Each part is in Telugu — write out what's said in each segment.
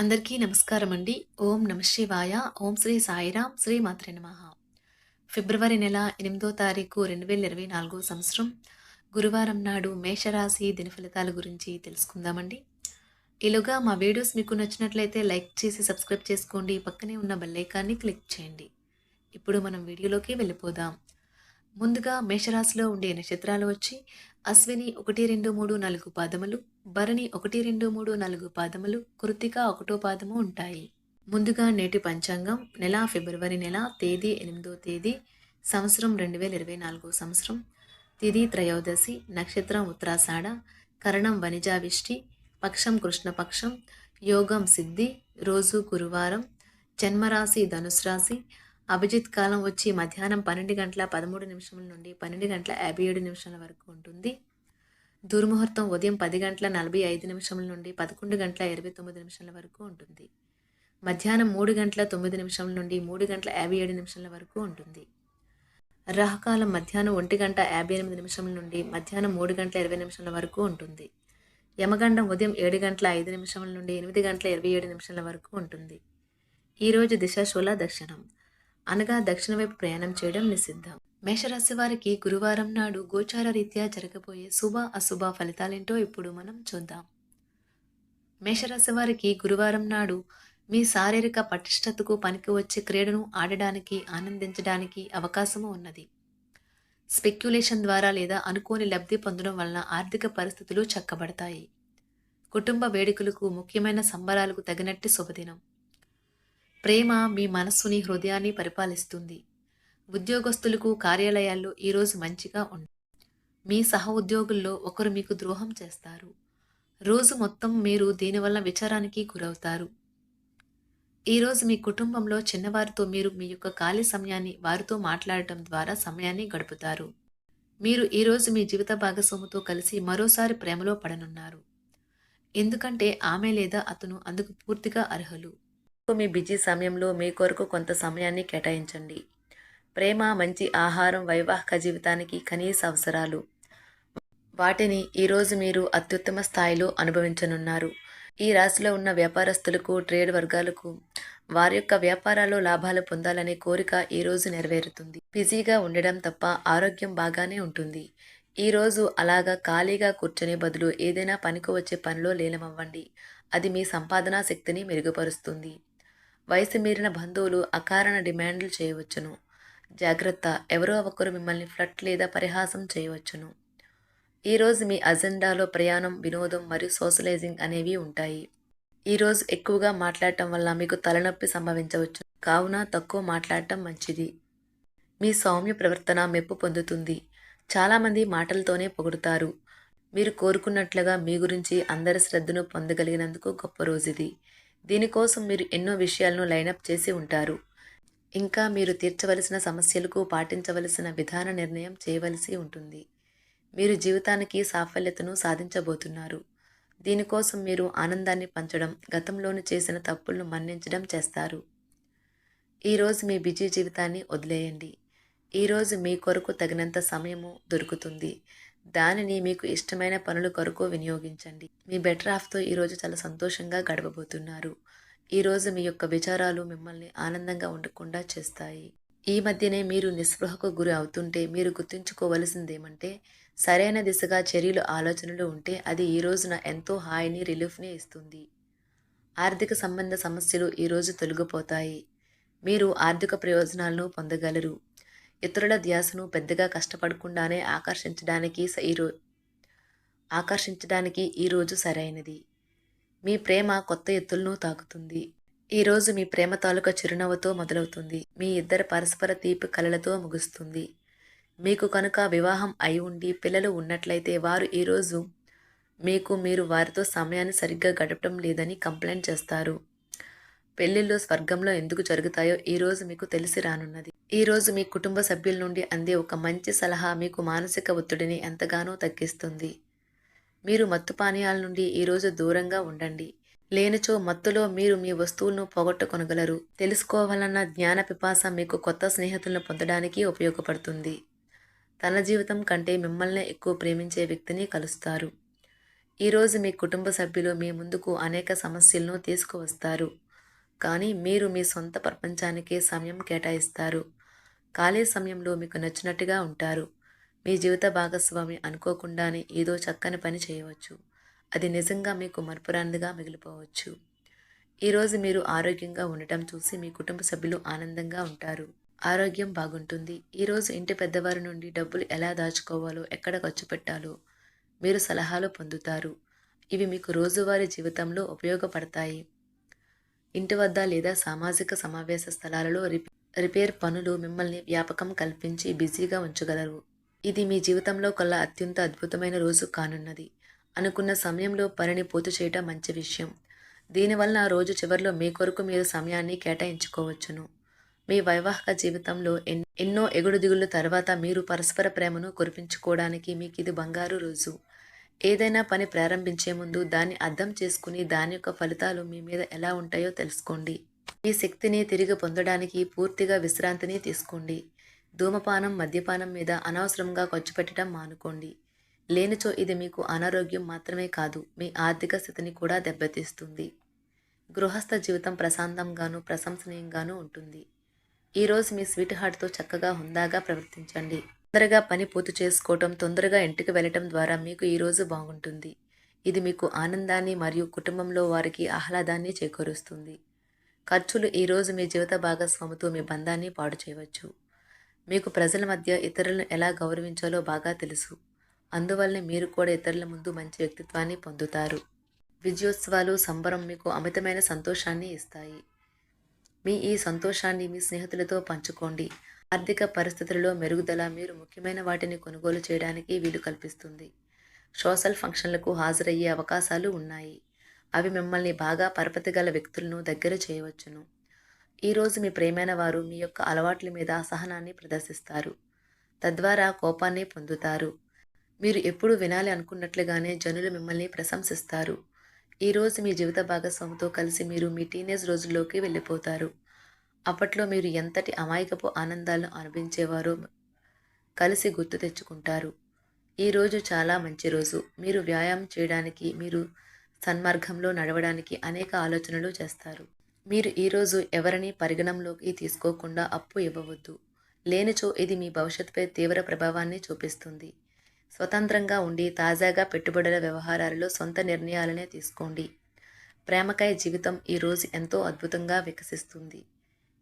అందరికీ నమస్కారం అండి ఓం నమ శివాయ. ఓం శ్రీ సాయిరాం. శ్రీ మాత్రే నమ. ఫిబ్రవరి నెల ఎనిమిదో తారీఖు రెండు వేల ఇరవై నాలుగో సంవత్సరం. గురువారం నాడు మేషరాశి దిన ఫలితాల గురించి తెలుసుకుందామండి. ఈలోగా మా వీడియోస్ మీకు నచ్చినట్లయితే లైక్ చేసి సబ్స్క్రైబ్ చేసుకోండి. పక్కనే ఉన్న బెల్లైకాన్ని క్లిక్ చేయండి. ఇప్పుడు మనం వీడియోలోకి వెళ్ళిపోదాం. ముందుగా మేషరాశిలో ఉండే నక్షత్రాలు వచ్చి అశ్విని ఒకటి రెండు మూడు నాలుగు పాదములు భరణి ఒకటి రెండు మూడు నాలుగు పాదములు కృతిక ఒకటో పాదము ఉంటాయి. ముందుగా నేటి పంచాంగం నెల ఫిబ్రవరి నెల తేదీ ఎనిమిదో తేదీ సంవత్సరం రెండు వేల ఇరవై నాలుగో సంవత్సరం తిది త్రయోదశి నక్షత్రం ఉత్తరాషాఢ కరణం వనిజావిష్టి పక్షం కృష్ణపక్షం యోగం సిద్ధి రోజు గురువారం జన్మరాశి ధనుసు రాశి అభిజిత్ కాలం వచ్చి మధ్యాహ్నం పన్నెండు గంటల పదమూడు నిమిషముల నుండి పన్నెండు గంటల యాభై ఏడు నిమిషాల వరకు ఉంటుంది. దుర్ముహూర్తం ఉదయం పది గంటల నలభై ఐదు నిమిషముల నుండి పదకొండు గంటల ఇరవై తొమ్మిది నిమిషాల వరకు ఉంటుంది. మధ్యాహ్నం మూడు గంటల తొమ్మిది నిమిషాల నుండి మూడు గంటల యాభై ఏడు నిమిషాల వరకు ఉంటుంది. రాహకాలం మధ్యాహ్నం ఒంటి గంట యాభై ఎనిమిది నిమిషముల నుండి మధ్యాహ్నం మూడు గంటల ఇరవై నిమిషాల వరకు ఉంటుంది. యమగండం ఉదయం ఏడు గంటల ఐదు నిమిషముల నుండి ఎనిమిది గంటల ఇరవై ఏడు నిమిషాల వరకు ఉంటుంది. ఈరోజు దిశాశూల దర్శనం. అనగా దక్షిణ వైపు ప్రయాణం చేయడం నిషిద్ధం. మేషరాశి వారికి గురువారం నాడు గోచార రీత్యా జరగబోయే శుభ అశుభ ఫలితాలేంటో ఇప్పుడు మనం చూద్దాం. మేషరాశి వారికి గురువారం నాడు మీ శారీరక పటిష్టతకు పనికి వచ్చే క్రీడను ఆడడానికి ఆనందించడానికి అవకాశము ఉన్నది. స్పెక్యులేషన్ ద్వారా లేదా అనుకోని లబ్ధి పొందడం వలన ఆర్థిక పరిస్థితులు చక్కబడతాయి. కుటుంబ వేడుకలకు ముఖ్యమైన సంబరాలకు తగినట్టు శుభదినం. ప్రేమ మీ మనస్సుని హృదయాన్ని పరిపాలిస్తుంది. ఉద్యోగస్తులకు కార్యాలయాల్లో ఈరోజు మంచిగా ఉంది మీ సహ ఉద్యోగుల్లో ఒకరు మీకు ద్రోహం చేస్తారు. రోజు మొత్తం మీరు దీనివల్ల విచారానికి గురవుతారు. ఈరోజు మీ కుటుంబంలో చిన్నవారితో మీరు మీ యొక్క ఖాళీ సమయాన్ని వారితో మాట్లాడటం ద్వారా సమయాన్ని గడుపుతారు. మీరు ఈరోజు మీ జీవిత భాగస్వామితో కలిసి మరోసారి ప్రేమలో పడనున్నారు. ఎందుకంటే ఆమె లేదా అతను అందుకు పూర్తిగా అర్హులు. మీ బిజీ సమయంలో మీ కొరకు కొంత సమయాన్ని కేటాయించండి. ప్రేమ మంచి ఆహారం వైవాహిక జీవితానికి కనీస అవసరాలు. వాటిని ఈరోజు మీరు అత్యుత్తమ స్థాయిలో అనుభవించనున్నారు. ఈ రాశిలో ఉన్న వ్యాపారస్తులకు ట్రేడ్ వర్గాలకు వారి యొక్క వ్యాపారాల్లో లాభాలు పొందాలనే కోరిక ఈరోజు నెరవేరుతుంది. బిజీగా ఉండడం తప్ప ఆరోగ్యం బాగానే ఉంటుంది. ఈరోజు అలాగా ఖాళీగా కూర్చొనే బదులు ఏదైనా పనికి వచ్చే పనిలో లీనమవ్వండి. అది మీ సంపాదనా శక్తిని మెరుగుపరుస్తుంది. వయసు మీరిన బంధువులు అకారణ డిమాండ్లు చేయవచ్చును. జాగ్రత్త ఎవరో ఒకరు మిమ్మల్ని ఫ్లట్ లేదా పరిహాసం చేయవచ్చును. ఈరోజు మీ అజెండాలో ప్రయాణం వినోదం మరియు సోషలైజింగ్ అనేవి ఉంటాయి. ఈరోజు ఎక్కువగా మాట్లాడటం వల్ల మీకు తలనొప్పి సంభవించవచ్చు. కావున తక్కువ మాట్లాడటం మంచిది. మీ సౌమ్య ప్రవర్తన మెప్పు పొందుతుంది. చాలామంది మాటలతోనే పొగుడుతారు. మీరు కోరుకున్నట్లుగా మీ గురించి అందరి శ్రద్ధను పొందగలిగినందుకు గొప్ప రోజుది దీనికోసం మీరు ఎన్నో విషయాలను లైనప్ చేసి ఉంటారు. ఇంకా మీరు తీర్చవలసిన సమస్యలకు పాటించవలసిన విధాన నిర్ణయం చేయవలసి ఉంటుంది. మీరు జీవితానికి సాఫల్యతను సాధించబోతున్నారు. దీనికోసం మీరు ఆనందాన్ని పంచడం గతంలోని చేసిన తప్పులను మన్నించడం చేస్తారు. ఈరోజు మీ బిజీ జీవితాన్ని వదిలేయండి. ఈరోజు మీ కొరకు తగినంత సమయము దొరుకుతుంది. దానిని మీకు ఇష్టమైన పనుల కొరకు వినియోగించండి. మీ బెటర్ హాఫ్తో ఈరోజు చాలా సంతోషంగా గడపబోతున్నారు. ఈరోజు మీ యొక్క విచారాలు మిమ్మల్ని ఆనందంగా ఉండకుండా చేస్తాయి. ఈ మధ్యనే మీరు నిస్పృహకు గురి అవుతుంటే మీరు గుర్తుంచుకోవలసిందేమంటే సరైన దిశగా చర్యలు ఆలోచనలు ఉంటే అది ఈ రోజున ఎంతో హాయిని రిలీఫ్ని ఇస్తుంది. ఆర్థిక సంబంధ సమస్యలు ఈరోజు తొలగిపోతాయి. మీరు ఆర్థిక ప్రయోజనాలను పొందగలరు. ఇతరుల ధ్యాసను పెద్దగా కష్టపడకుండానే ఆకర్షించడానికి ఈరో ఆకర్షించడానికి ఈరోజు సరైనది. మీ ప్రేమ కొత్త ఎత్తులను తాకుతుంది. ఈరోజు మీ ప్రేమ తాలూకా చిరునవ్వుతో మొదలవుతుంది. మీ ఇద్దరు పరస్పర తీపి కలలతో ముగుస్తుంది. మీకు కనుక వివాహం అయి ఉండి పిల్లలు ఉన్నట్లయితే వారు ఈరోజు మీకు మీరు వారితో సమయాన్ని సరిగ్గా గడపడం లేదని కంప్లైంట్ చేస్తారు. పెళ్ళిళ్ళు స్వర్గంలో ఎందుకు జరుగుతాయో ఈరోజు మీకు తెలిసి రానున్నది. ఈరోజు మీ కుటుంబ సభ్యుల నుండి అందే ఒక మంచి సలహా మీకు మానసిక ఒత్తిడిని ఎంతగానో తగ్గిస్తుంది. మీరు మత్తు పానీయాల నుండి ఈరోజు దూరంగా ఉండండి. లేనిచో మత్తులో మీరు మీ వస్తువులను పోగొట్టుకొనగలరు. తెలుసుకోవాలన్న జ్ఞాన పిపాస మీకు కొత్త స్నేహితులను పొందడానికి ఉపయోగపడుతుంది. తన జీవితం కంటే మిమ్మల్ని ఎక్కువ ప్రేమించే వ్యక్తిని కలుస్తారు. ఈరోజు మీ కుటుంబ సభ్యులు మీ ముందుకు అనేక సమస్యలను తీసుకువస్తారు. కానీ మీరు మీ సొంత ప్రపంచానికే సమయం కేటాయిస్తారు. ఖాళీ సమయంలో మీకు నచ్చినట్టుగా ఉంటారు. మీ జీవిత భాగస్వామి అనుకోకుండానే ఏదో చక్కని పని చేయవచ్చు. అది నిజంగా మీకు మరపురానిదిగా మిగిలిపోవచ్చు. ఈరోజు మీరు ఆరోగ్యంగా ఉండటం చూసి మీ కుటుంబ సభ్యులు ఆనందంగా ఉంటారు. ఆరోగ్యం బాగుంటుంది. ఈరోజు ఇంటి పెద్దవారి నుండి డబ్బులు ఎలా దాచుకోవాలో ఎక్కడ ఖర్చు పెట్టాలో మీరు సలహాలు పొందుతారు. ఇవి మీకు రోజువారీ జీవితంలో ఉపయోగపడతాయి. ఇంటి వద్ద లేదా సామాజిక సమావేశ స్థలాలలో రిపేర్ పనులు మిమ్మల్ని వ్యాపకం కల్పించి బిజీగా ఉంచగలరు. ఇది మీ జీవితంలో కల్లా అత్యంత అద్భుతమైన రోజు కానున్నది. అనుకున్న సమయంలో పనిని పూర్తి చేయటం మంచి విషయం. దీనివల్ల రోజు చివరిలో మీ కొరకు మీరు సమయాన్ని కేటాయించుకోవచ్చును. మీ వైవాహిక జీవితంలో ఎన్నో ఎగుడు దిగుళ్ళ తర్వాత మీరు పరస్పర ప్రేమను కురిపించుకోవడానికి మీకు ఇది బంగారు రోజు. ఏదైనా పని ప్రారంభించే ముందు దాన్ని అర్థం చేసుకుని దాని యొక్క ఫలితాలు మీ మీద ఎలా ఉంటాయో తెలుసుకోండి. మీ శక్తిని తిరిగి పొందడానికి పూర్తిగా విశ్రాంతిని తీసుకోండి. ధూమపానం మద్యపానం మీద అనవసరంగా ఖర్చు పెట్టడం మానుకోండి. లేనిచో ఇది మీకు అనారోగ్యం మాత్రమే కాదు మీ ఆర్థిక స్థితిని కూడా దెబ్బతీస్తుంది. గృహస్థ జీవితం ప్రశాంతంగాను ప్రశంసనీయంగానూ ఉంటుంది. ఈరోజు మీ స్వీట్ హార్ట్తో చక్కగా హుందాగా ప్రవర్తించండి. తొందరగా పని పూర్తి చేసుకోవటం తొందరగా ఇంటికి వెళ్ళటం ద్వారా మీకు ఈరోజు బాగుంటుంది. ఇది మీకు ఆనందాన్ని మరియు కుటుంబంలో వారికి ఆహ్లాదాన్ని చేకూరుస్తుంది. ఖర్చులు ఈరోజు మీ జీవిత భాగస్వామితో మీ బంధాన్ని పాడు చేయవచ్చు. మీకు ప్రజల మధ్య ఇతరులను ఎలా గౌరవించాలో బాగా తెలుసు. అందువల్లనే మీరు కూడా ఇతరుల ముందు మంచి వ్యక్తిత్వాన్ని పొందుతారు. విజయోత్సవాలు సంబరం మీకు అమితమైన సంతోషాన్ని ఇస్తాయి. మీ ఈ సంతోషాన్ని మీ స్నేహితులతో పంచుకోండి. ఆర్థిక పరిస్థితులలో మెరుగుదల మీరు ముఖ్యమైన వాటిని కొనుగోలు చేయడానికి వీలు కల్పిస్తుంది. సోషల్ ఫంక్షన్లకు హాజరయ్యే అవకాశాలు ఉన్నాయి. అవి మిమ్మల్ని బాగా పరపతి గల వ్యక్తులను దగ్గర చేయవచ్చును. ఈరోజు మీ ప్రేమైన వారు మీ యొక్క అలవాట్ల మీద అసహనాన్ని ప్రదర్శిస్తారు. తద్వారా కోపాన్ని పొందుతారు. మీరు ఎప్పుడు వినాలి అనుకున్నట్లుగానే జనులు మిమ్మల్ని ప్రశంసిస్తారు. ఈరోజు మీ జీవిత భాగస్వామితో కలిసి మీరు మీ టీనేజ్ రోజుల్లోకి వెళ్ళిపోతారు. అప్పట్లో మీరు ఎంతటి అమాయకపు ఆనందాలను అనుభవించేవారో కలిసి గుర్తు తెచ్చుకుంటారు. ఈరోజు చాలా మంచి రోజు. మీరు వ్యాయామం చేయడానికి మీరు సన్మార్గంలో నడవడానికి అనేక ఆలోచనలు చేస్తారు. మీరు ఈరోజు ఎవరిని పరిగణంలోకి తీసుకోకుండా అప్పు ఇవ్వవద్దు. లేనిచో ఇది మీ భవిష్యత్తుపై తీవ్ర ప్రభావాన్ని చూపిస్తుంది. స్వతంత్రంగా ఉండి తాజాగా పెట్టుబడుల వ్యవహారాలలో సొంత నిర్ణయాలనే తీసుకోండి. ప్రేమకాయ జీవితం ఈరోజు ఎంతో అద్భుతంగా వికసిస్తుంది.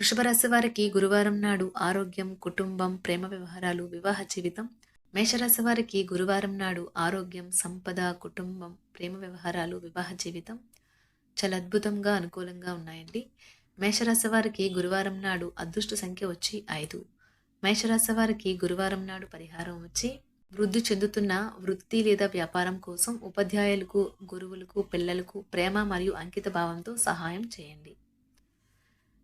వృషభరాశి వారికి గురువారం నాడు ఆరోగ్యం కుటుంబం ప్రేమ వ్యవహారాలు వివాహ జీవితం. మేషరాశి వారికి గురువారం నాడు ఆరోగ్యం సంపద కుటుంబం ప్రేమ వ్యవహారాలు వివాహ జీవితం చాలా అద్భుతంగా అనుకూలంగా ఉన్నాయండి. మేషరాశి వారికి గురువారం నాడు అదృష్ట సంఖ్య వచ్చి ఐదు. మేషరాశి వారికి గురువారం నాడు పరిహారం వచ్చి వృద్ధి చెందుతున్న వృత్తి లేదా వ్యాపారం కోసం ఉపాధ్యాయులకు గురువులకు పిల్లలకు ప్రేమ మరియు అంకిత భావంతో సహాయం చేయండి.